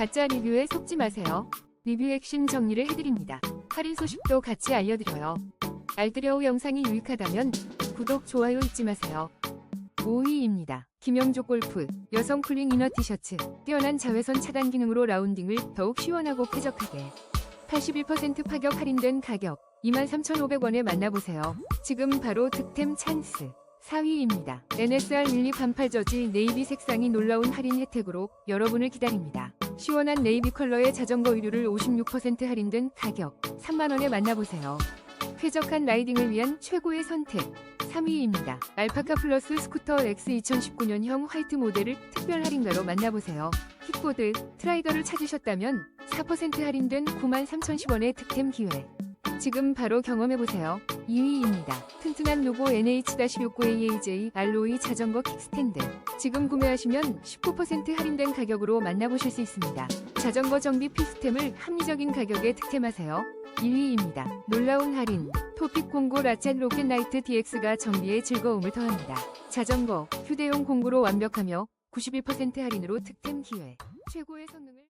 가짜 리뷰에 속지 마세요. 리뷰 핵심 정리를 해드립니다. 할인 소식도 같이 알려드려요. 알뜰여우 영상이 유익하다면 구독, 좋아요 잊지 마세요. 5위입니다. 김영조 골프 여성 쿨링 이너 티셔츠 뛰어난 자외선 차단 기능으로 라운딩을 더욱 시원하고 쾌적하게 81% 파격 할인된 가격 23,500원에 만나보세요. 지금 바로 득템 찬스 4위입니다. NSR 릴리 반팔 저지 네이비 색상이 놀라운 할인 혜택으로 여러분을 기다립니다. 시원한 네이비 컬러의 자전거 의류를 56% 할인된 가격 3만원에 만나보세요. 쾌적한 라이딩을 위한 최고의 선택 3위입니다. 알파카 플러스 스쿠터 X 2019년형 화이트 모델을 특별 할인가로 만나보세요. 킥보드, 트라이더를 찾으셨다면 4% 할인된 93,010원의 득템 기회. 지금 바로 경험해보세요. 2위입니다. 튼튼한 노보 NH-69AAJ 알로이 자전거 킥스탠드. 지금 구매하시면 19% 할인된 가격으로 만나보실 수 있습니다. 자전거 정비 필수템을 합리적인 가격에 득템하세요. 1위입니다. 놀라운 할인. 토픽 공고 라쳇 로켓 나이트 DX가 정비의 즐거움을 더합니다. 자전거, 휴대용 공구로 완벽하며 91% 할인으로 득템 기회. 최고의 성능을